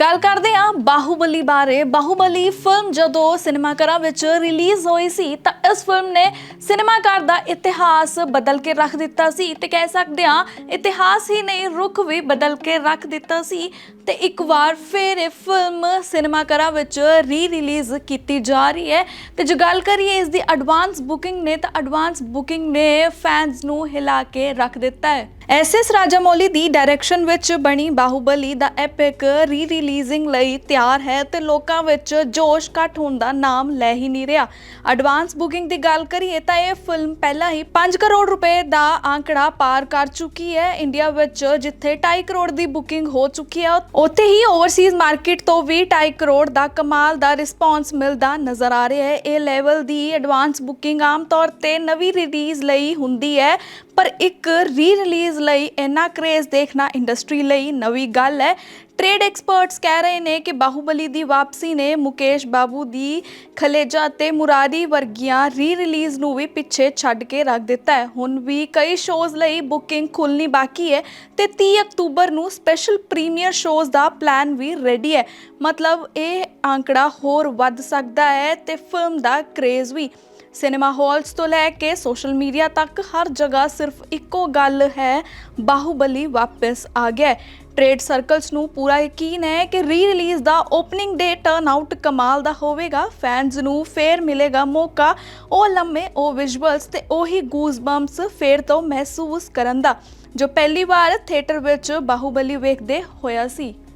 ਗੱਲ ਕਰਦੇ ਹਾਂ ਬਾਹੂਬਲੀ ਬਾਰੇ। ਬਾਹੂਬਲੀ ਫਿਲਮ ਜਦੋਂ ਸਿਨੇਮਾਘਰਾਂ ਵਿੱਚ ਰਿਲੀਜ਼ ਹੋਈ ਸੀ, ਤਾਂ ਇਸ ਫਿਲਮ ਨੇ ਸਿਨੇਮਾਘਰ ਦਾ ਇਤਿਹਾਸ ਬਦਲ ਕੇ ਰੱਖ ਦਿੱਤਾ ਸੀ ਤੇ ਕਹਿ ਸਕਦੇ ਹਾਂ ਇਤਿਹਾਸ ਹੀ ਨਹੀਂ, ਰੁਖ ਵੀ ਬਦਲ ਕੇ ਰੱਖ ਦਿੱਤਾ ਸੀ ਤੇ ਇੱਕ ਵਾਰ ਫਿਰ ਇਹ ਫਿਲਮ ਸਿਨੇਮਾਘਰਾਂ ਵਿੱਚ ਰੀ ਰਿਲੀਜ਼ ਕੀਤੀ ਜਾ ਰਹੀ ਹੈ। ਤੇ ਜੇ ਗੱਲ ਕਰੀਏ ਇਸ ਦੀ ਐਡਵਾਂਸ ਬੁਕਿੰਗ ਨੇ, ਤਾਂ ਐਡਵਾਂਸ ਬੁਕਿੰਗ ਨੇ ਫੈਨਸ ਨੂੰ ਹਿਲਾ ਕੇ ਰੱਖ ਦਿੱਤਾ ਹੈ। ਐਸਐਸ ਰਾਜਾਮੌਲੀ ਦੀ ਡਾਇਰੈਕਸ਼ਨ ਵਿੱਚ ਬਣੀ ਬਾਹੂਬਲੀ ਦਾ ਐਪਿਕ ਰੀ ਰਿਲੀਜ਼ਿੰਗ ਲਈ ਤਿਆਰ ਹੈ ਤੇ ਲੋਕਾਂ ਵਿੱਚ ਜੋਸ਼ ਘੱਟ ਹੋਣ ਦਾ ਨਾਮ ਲੈ ਹੀ ਨਹੀਂ ਰਿਹਾ। ਐਡਵਾਂਸ ਬੁਕਿੰਗ ਦੀ ਗੱਲ ਕਰੀਏ ਤਾਂ ਇਹ ਫਿਲਮ ਪਹਿਲਾਂ ਹੀ 5 ਕਰੋੜ ਰੁਪਏ ਦਾ ਆંકੜਾ ਪਾਰ ਕਰ ਚੁੱਕੀ ਹੈ। ਇੰਡੀਆ ਵਿੱਚ ਜਿੱਥੇ 2.5 ਕਰੋੜ ਦੀ ਬੁਕਿੰਗ ਹੋ ਚੁੱਕੀ ਹੈ, ਉੱਥੇ ਹੀ ਓਵਰਸੀਜ਼ ਮਾਰਕੀਟ ਤੋਂ ਵੀ 2.5 ਕਰੋੜ ਦਾ ਕਮਾਲ ਦਾ ਰਿਸਪੌਂਸ ਮਿਲਦਾ ਨਜ਼ਰ ਆ ਰਿਹਾ ਹੈ। ਇਹ ਲੈਵਲ ਦੀ ਐਡਵਾਂਸ ਬੁਕਿੰਗ ਆਮ ਤੌਰ ਤੇ ਨਵੀਂ ਰਿਲੀਜ਼ ਲਈ ਹੁੰਦੀ ਹੈ ਪਰ ਇੱਕ ਰੀ ਰਿਲੀਜ਼ ਲਈ ਇੰਨਾ ਕ੍ਰੇਜ਼ ਦੇਖਣਾ ਇੰਡਸਟਰੀ ਲਈ ਨਵੀਂ ਗੱਲ ਹੈ। ਟ੍ਰੇਡ ਐਕਸਪਰਟਸ ਕਹਿ ਰਹੇ ਨੇ ਕਿ ਬਾਹੂਬਲੀ ਦੀ ਵਾਪਸੀ ਨੇ ਮੁਕੇਸ਼ ਬਾਬੂ ਦੀ ਖਲੇਜਾ ਅਤੇ ਮੁਰਾਰੀ ਵਰਗੀਆਂ ਰੀ ਰਿਲੀਜ਼ ਨੂੰ ਵੀ ਪਿੱਛੇ ਛੱਡ ਕੇ ਰੱਖ ਦਿੱਤਾ ਹੈ। ਹੁਣ ਵੀ ਕਈ ਸ਼ੋਜ਼ ਲਈ ਬੁਕਿੰਗ ਖੁੱਲਣੀ ਬਾਕੀ ਹੈ ਤੇ 30 ਅਕਤੂਬਰ ਨੂੰ ਸਪੈਸ਼ਲ ਪ੍ਰੀਮੀਅਰ ਸ਼ੋਜ਼ ਦਾ ਪਲਾਨ ਵੀ ਰੈਡੀ ਹੈ। ਮਤਲਬ ਇਹ ਆંકੜਾ ਹੋਰ ਵੱਧ ਸਕਦਾ ਹੈ ਤੇ ਫਿਲਮ ਦਾ ਕ੍ਰੇਜ਼ ਵੀ। ਸਿਨੇਮਾ ਹਾਲਸ ਤੋਂ ਲੈ ਕੇ ਸੋਸ਼ਲ ਮੀਡੀਆ ਤੱਕ ਹਰ ਜਗ੍ਹਾ ਸਿਰਫ ਇੱਕੋ ਗੱਲ ਹੈ, ਬਾਹੂਬਲੀ ਵਾਪਸ ਆ ਗਿਆ ਹੈ। ਟ੍ਰੇਡ ਸਰਕਲਸ ਨੂੰ ਪੂਰਾ ਯਕੀਨ ਹੈ ਕਿ ਰੀ ਰਿਲੀਜ਼ ਦਾ ਓਪਨਿੰਗ ਡੇ ਟਰਨ ਆਊਟ ਕਮਾਲ ਦਾ ਹੋਵੇਗਾ ਫੈਨਸ ਨੂੰ ਫੇਰ ਮਿਲੇਗਾ ਮੌਕਾ ਉਹ ਲੰਮੇ, ਉਹ ਵਿਜ਼ੂਅਲਸ ਤੇ ਉਹੀ ਗੂਜ਼ ਬੰਪਸ ਫੇਰ ਤੋਂ ਮਹਿਸੂਸ ਕਰਨ ਦਾ, ਜੋ ਪਹਿਲੀ ਵਾਰ ਥੀਏਟਰ ਵਿੱਚ ਬਾਹੂਬਲੀ ਵੇਖਦੇ ਹੋਇਆ ਸੀ